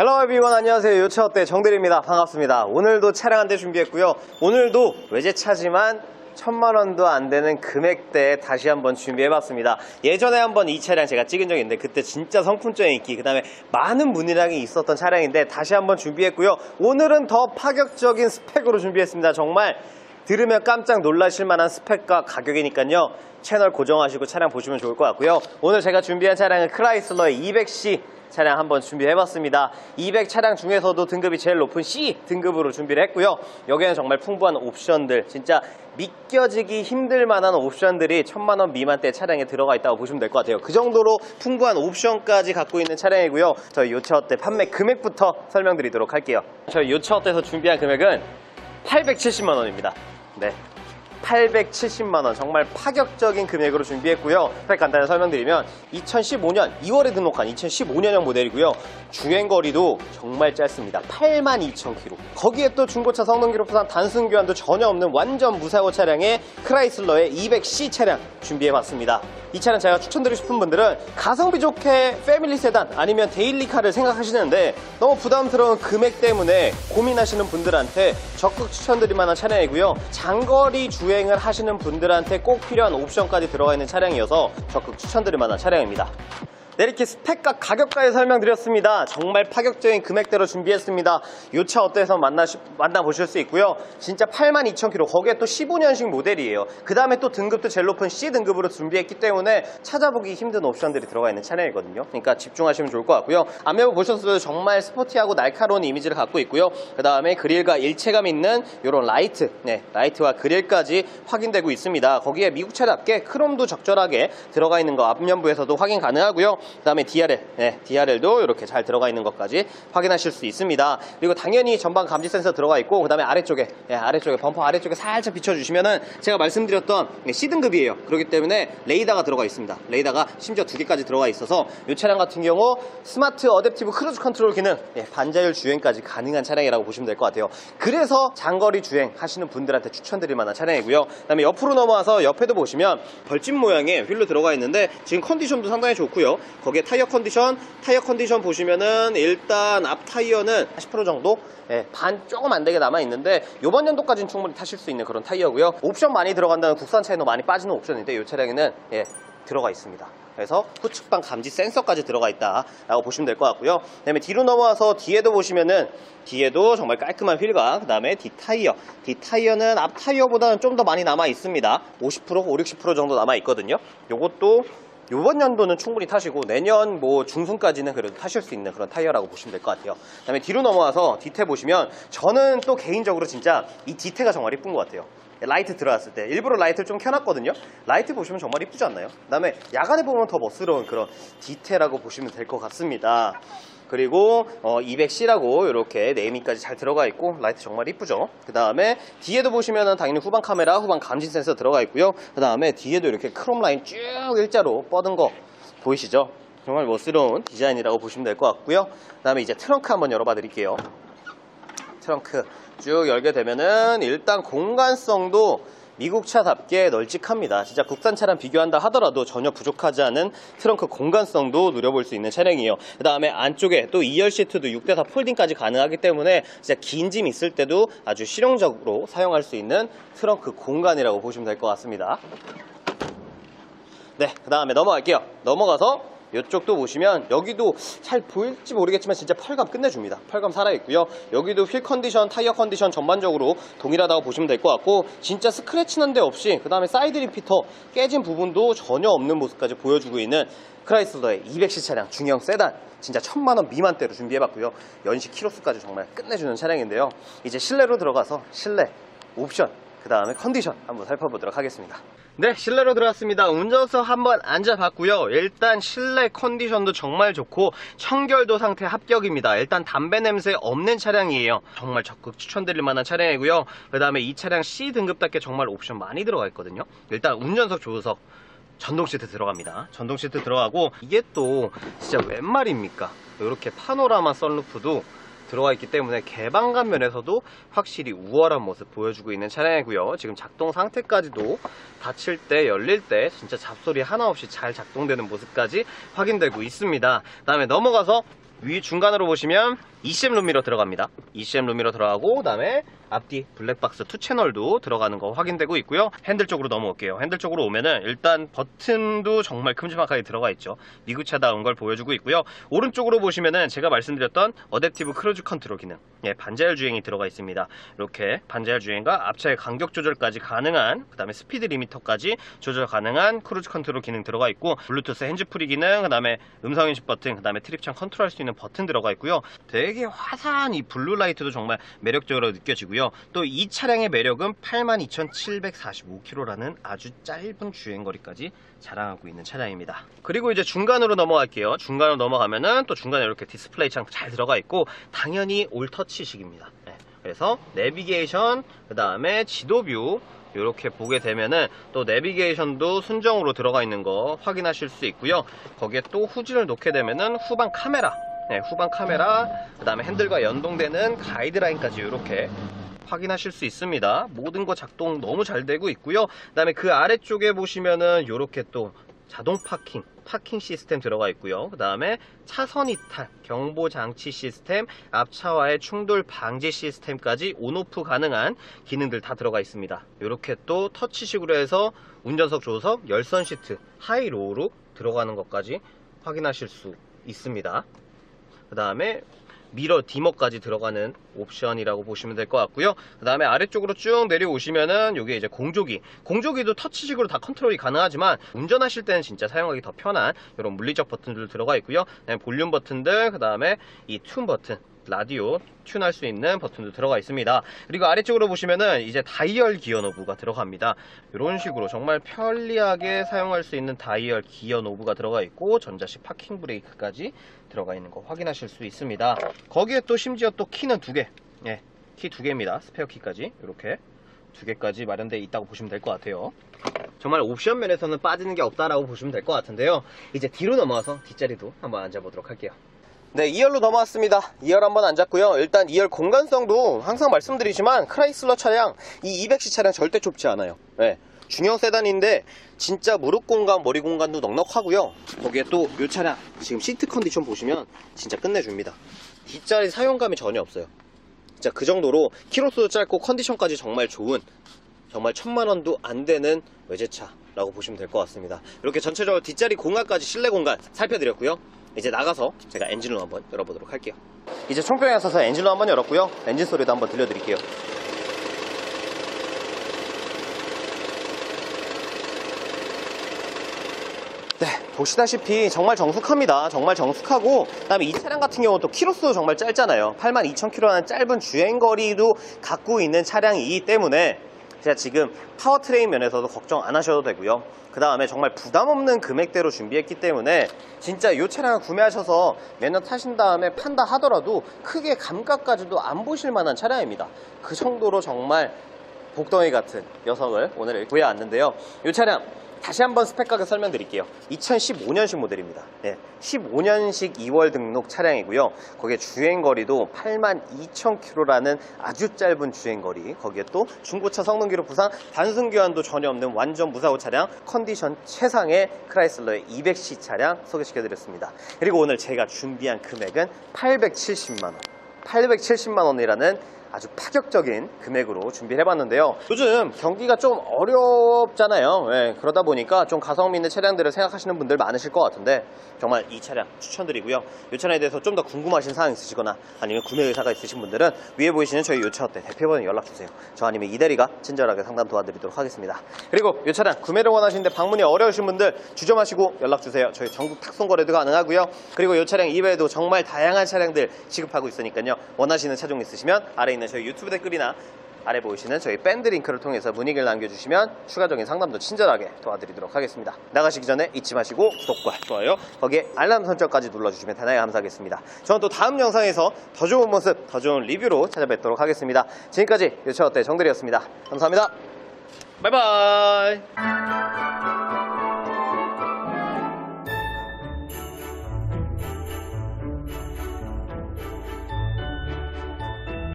헬로 에비원 안녕하세요. 요차어때? 정대리입니다. 반갑습니다. 오늘도 차량 한 대 준비했고요. 오늘도 외제차지만 천만 원도 안 되는 금액대에 다시 한번 준비해봤습니다. 예전에 한번 이 차량 제가 찍은 적이 있는데 그때 진짜 성품적인 인기 그 다음에 많은 문의량이 있었던 차량인데 다시 한번 준비했고요. 오늘은 더 파격적인 스펙으로 준비했습니다. 정말 들으면 깜짝 놀라실 만한 스펙과 가격이니까요. 채널 고정하시고 차량 보시면 좋을 것 같고요. 오늘 제가 준비한 차량은 크라이슬러의 200C 차량 한번 준비해봤습니다. 200 차량 중에서도 등급이 제일 높은 C 등급으로 준비를 했고요. 여기에는 정말 풍부한 옵션들 진짜 믿겨지기 힘들 만한 옵션들이 천만 원 미만대 차량에 들어가 있다고 보시면 될 것 같아요. 그 정도로 풍부한 옵션까지 갖고 있는 차량이고요. 저희 요차어 때 판매 금액부터 설명드리도록 할게요. 저희 요차어 때에서 준비한 금액은 870만 원입니다. 네. 870만 원. 정말 파격적인 금액으로 준비했고요. 간단히 설명드리면 2015년 2월에 등록한 2015년형 모델이고요. 주행 거리도 정말 짧습니다. 82,000km 거기에 또 중고차 성능 기록부상 단순 교환도 전혀 없는 완전 무사고 차량의 크라이슬러의 200C 차량 준비해봤습니다. 이 차량 제가 추천드리고 싶은 분들은 가성비 좋게 패밀리 세단 아니면 데일리카를 생각하시는데 너무 부담스러운 금액 때문에 고민하시는 분들한테 적극 추천드릴 만한 차량이고요. 장거리 주행 을 하시는 분들한테 꼭 필요한 옵션까지 들어가 있는 차량이어서 적극 추천드릴 만한 차량입니다 네, 이렇게 스펙과 가격까지 설명드렸습니다. 정말 파격적인 금액대로 준비했습니다. 이 차 어때서 만나, 만나보실 수 있고요. 진짜 82,000km, 거기에 또 15년식 모델이에요. 그 다음에 또 등급도 제일 높은 C 등급으로 준비했기 때문에 찾아보기 힘든 옵션들이 들어가 있는 차량이거든요. 그러니까 집중하시면 좋을 것 같고요. 앞면부 보셨어도 정말 스포티하고 날카로운 이미지를 갖고 있고요. 그 다음에 그릴과 일체감 있는 이런 라이트, 네, 라이트와 그릴까지 확인되고 있습니다. 거기에 미국 차답게 크롬도 적절하게 들어가 있는 거 앞면부에서도 확인 가능하고요. 그 다음에 DRL, 네, DRL도 이렇게 잘 들어가 있는 것까지 확인하실 수 있습니다. 그리고 당연히 전방 감지 센서 들어가 있고 그 다음에 아래쪽에, 네, 아래쪽에 범퍼 아래쪽에 살짝 비춰주시면은 제가 말씀드렸던 C등급이에요. 그렇기 때문에 레이더가 들어가 있습니다. 레이더가 심지어 두 개까지 들어가 있어서 이 차량 같은 경우 스마트 어댑티브 크루즈 컨트롤 기능, 예, 반자율 주행까지 가능한 차량이라고 보시면 될 것 같아요. 그래서 장거리 주행 하시는 분들한테 추천드릴 만한 차량이고요. 그 다음에 옆으로 넘어와서 옆에도 보시면 벌집 모양의 휠로 들어가 있는데 지금 컨디션도 상당히 좋고요. 거기에 타이어 컨디션, 타이어 컨디션 보시면은 일단 앞 타이어는 40% 정도 예, 반 조금 안 되게 남아 있는데 이번 연도까지는 충분히 타실 수 있는 그런 타이어고요. 옵션 많이 들어간다는 국산 차에는 많이 빠지는 옵션인데 이 차량에는 예, 들어가 있습니다. 그래서 후측방 감지 센서까지 들어가 있다라고 보시면 될 것 같고요. 그다음에 뒤로 넘어와서 뒤에도 보시면은 뒤에도 정말 깔끔한 휠과 그다음에 뒤 타이어, 뒤 타이어는 앞 타이어보다는 좀 더 많이 남아 있습니다. 50%, 5, 60% 정도 남아 있거든요. 요것도 이번 연도는 충분히 타시고 내년 뭐 중순까지는 그래도 타실 수 있는 그런 타이어라고 보시면 될 것 같아요. 그다음에 뒤로 넘어와서 뒤태 보시면 저는 또 개인적으로 진짜 이 뒤태가 정말 이쁜 것 같아요. 라이트 들어왔을 때 일부러 라이트를 좀 켜놨거든요. 라이트 보시면 정말 이쁘지 않나요? 그 다음에 야간에 보면 더 멋스러운 그런 디테일하고 보시면 될 것 같습니다. 그리고 200C라고 이렇게 네이밍까지 잘 들어가 있고 라이트 정말 이쁘죠. 그 다음에 뒤에도 보시면은 당연히 후방 카메라, 후방 감지 센서 들어가 있고요. 그 다음에 뒤에도 이렇게 크롬 라인 쭉 일자로 뻗은 거 보이시죠? 정말 멋스러운 디자인이라고 보시면 될 것 같고요. 그 다음에 이제 트렁크 한번 열어봐 드릴게요. 트렁크 쭉 열게 되면은 일단 공간성도 미국 차답게 널찍합니다. 진짜 국산차랑 비교한다 하더라도 전혀 부족하지 않은 트렁크 공간성도 누려볼 수 있는 차량이에요. 그 다음에 안쪽에 또 2열 시트도 6대4 폴딩까지 가능하기 때문에 진짜 긴 짐 있을 때도 아주 실용적으로 사용할 수 있는 트렁크 공간이라고 보시면 될 것 같습니다. 네, 그 다음에 넘어갈게요. 넘어가서 이쪽도 보시면 여기도 잘 보일지 모르겠지만 진짜 펄감 끝내줍니다. 펄감 살아있고요. 여기도 휠 컨디션, 타이어 컨디션 전반적으로 동일하다고 보시면 될 것 같고 진짜 스크래치 난 데 없이 그 다음에 사이드 리피터 깨진 부분도 전혀 없는 모습까지 보여주고 있는 크라이슬러의 200C 차량 중형 세단 진짜 천만원 미만대로 준비해봤고요. 연식 키로수까지 정말 끝내주는 차량인데요. 이제 실내로 들어가서 실내 옵션 그 다음에 컨디션 한번 살펴보도록 하겠습니다. 네, 실내로 들어왔습니다. 운전석 한번 앉아봤고요. 일단 실내 컨디션도 정말 좋고 청결도 상태 합격입니다. 일단 담배 냄새 없는 차량이에요. 정말 적극 추천드릴 만한 차량이고요. 그 다음에 이 차량 C 등급답게 정말 옵션 많이 들어가 있거든요. 일단 운전석 조수석 전동 시트 들어갑니다. 전동 시트 들어가고 이게 또 진짜 웬 말입니까? 이렇게 파노라마 썬루프도 들어가 있기 때문에 개방감 면에서도 확실히 우월한 모습 보여주고 있는 차량이고요. 지금 작동 상태까지도 닫힐 때 열릴 때 진짜 잡소리 하나 없이 잘 작동되는 모습까지 확인되고 있습니다. 다음에 넘어가서 위 중간으로 보시면 ECM 룸미러 들어갑니다. ECM 룸미러 들어가고 그다음에 앞뒤 블랙박스 투 채널도 들어가는 거 확인되고 있고요. 핸들 쪽으로 넘어올게요. 핸들 쪽으로 오면은 일단 버튼도 정말 큼지막하게 들어가 있죠. 미국차다운 걸 보여주고 있고요. 오른쪽으로 보시면은 제가 말씀드렸던 어댑티브 크루즈 컨트롤 기능, 예, 반자율 주행이 들어가 있습니다. 이렇게 반자율 주행과 앞차의 간격 조절까지 가능한, 그 다음에 스피드 리미터까지 조절 가능한 크루즈 컨트롤 기능 들어가 있고, 블루투스 핸즈프리 기능, 그 다음에 음성 인식 버튼, 그 다음에 트립창 컨트롤 할 수 있는 버튼 들어가 있고요. 되게 화사한 이 블루 라이트도 정말 매력적으로 느껴지고요. 또 이 차량의 매력은 82,745km라는 아주 짧은 주행거리까지 자랑하고 있는 차량입니다. 그리고 이제 중간으로 넘어갈게요. 중간으로 넘어가면은 또 중간에 이렇게 디스플레이 창 잘 들어가 있고 당연히 올 터치식입니다. 네. 그래서 내비게이션, 그 다음에 지도뷰 이렇게 보게 되면은 또 내비게이션도 순정으로 들어가 있는 거 확인하실 수 있고요. 거기에 또 후진을 놓게 되면은 후방 카메라, 네, 후방 카메라, 그 다음에 핸들과 연동되는 가이드라인까지 이렇게 확인하실 수 있습니다. 모든 거 작동 너무 잘 되고 있고요. 그 다음에 그 아래쪽에 보시면은 이렇게 또 자동 파킹, 파킹 시스템 들어가 있고요. 그 다음에 차선 이탈, 경보 장치 시스템, 앞차와의 충돌 방지 시스템까지 온오프 가능한 기능들 다 들어가 있습니다. 이렇게 또 터치식으로 해서 운전석 조석, 열선 시트, 하이 로우로 들어가는 것까지 확인하실 수 있습니다. 그 다음에 미러 디머까지 들어가는 옵션이라고 보시면 될 것 같고요. 그 다음에 아래쪽으로 쭉 내려오시면은 이게 이제 공조기. 공조기도 터치식으로 다 컨트롤이 가능하지만 운전하실 때는 진짜 사용하기 더 편한 이런 물리적 버튼들 들어가 있고요. 볼륨 버튼들, 그 다음에 이 튠 버튼. 라디오 튠할 수 있는 버튼도 들어가 있습니다. 그리고 아래쪽으로 보시면은 이제 다이얼 기어 노브가 들어갑니다. 이런 식으로 정말 편리하게 사용할 수 있는 다이얼 기어 노브가 들어가 있고 전자식 파킹 브레이크까지 들어가 있는 거 확인하실 수 있습니다. 거기에 또 심지어 또 키는 두 개, 예, 키 두 개입니다. 스페어 키까지 이렇게 두 개까지 마련되어 있다고 보시면 될 것 같아요. 정말 옵션 면에서는 빠지는 게 없다라고 보시면 될 것 같은데요. 이제 뒤로 넘어와서 뒷자리도 한번 앉아보도록 할게요. 네, 2열로 넘어왔습니다. 2열 한번 앉았고요. 일단 2열 공간성도 항상 말씀드리지만 크라이슬러 차량, 이 200C 차량 절대 좁지 않아요. 네, 중형 세단인데 진짜 무릎 공간, 머리 공간도 넉넉하고요. 거기에 또 이 차량 지금 시트 컨디션 보시면 진짜 끝내줍니다. 뒷자리 사용감이 전혀 없어요. 진짜 그 정도로 키로수도 짧고 컨디션까지 정말 좋은 정말 천만 원도 안 되는 외제차 라고 보시면 될 것 같습니다. 이렇게 전체적으로 뒷자리 공간까지 실내 공간 살펴드렸고요. 이제 나가서 제가 엔진룸 한번 열어보도록 할게요. 이제 총평에 서서 엔진룸 한번 열었고요. 엔진 소리도 한번 들려드릴게요. 네, 보시다시피 정말 정숙합니다. 정말 정숙하고 그 다음에 이 차량 같은 경우는 또 키로수도 정말 짧잖아요. 82,000km라는 짧은 주행거리도 갖고 있는 차량이기 때문에 제가 지금 파워트레인 면에서도 걱정 안 하셔도 되고요. 그 다음에 정말 부담 없는 금액대로 준비했기 때문에 진짜 이 차량을 구매하셔서 몇 년 타신 다음에 판다 하더라도 크게 감각까지도 안 보실 만한 차량입니다. 그 정도로 정말 복덩이 같은 녀석을 오늘 구해왔는데요. 이 차량 다시 한번 스펙 가격 설명드릴게요. 2015년식 모델입니다. 네, 15년식 2월 등록 차량이고요. 거기에 주행거리도 82,000km라는 아주 짧은 주행거리. 거기에 또 중고차 성능 기록 부상, 단순 교환도 전혀 없는 완전 무사고 차량, 컨디션 최상의 크라이슬러의 200C 차량 소개시켜드렸습니다. 그리고 오늘 제가 준비한 금액은 870만원. 870만원이라는 아주 파격적인 금액으로 준비를 해봤는데요. 요즘 경기가 좀 어렵잖아요. 예, 그러다 보니까 좀 가성비 있는 차량들을 생각하시는 분들 많으실 것 같은데 정말 이 차량 추천드리고요. 이 차량에 대해서 좀 더 궁금하신 사항 있으시거나 아니면 구매 의사가 있으신 분들은 위에 보이시는 저희 요차어때 대표번호 연락 주세요. 저 아니면 이 대리가 친절하게 상담 도와드리도록 하겠습니다. 그리고 이 차량 구매를 원하시는데 방문이 어려우신 분들 주저마시고 연락 주세요. 저희 전국 탁송 거래도 가능하고요. 그리고 이 차량 이외에도 정말 다양한 차량들 취급하고 있으니까요. 원하시는 차종 있으시면 아래 있는 저희 유튜브 댓글이나 아래 보이시는 저희 밴드 링크를 통해서 문의를 남겨주시면 추가적인 상담도 친절하게 도와드리도록 하겠습니다. 나가시기 전에 잊지 마시고 구독과 좋아요, 거기에 알람 설정까지 눌러주시면 대단히 감사하겠습니다. 저는 또 다음 영상에서 더 좋은 모습, 더 좋은 리뷰로 찾아뵙도록 하겠습니다. 지금까지 유채어때 정들이었습니다. 감사합니다. 바이바이.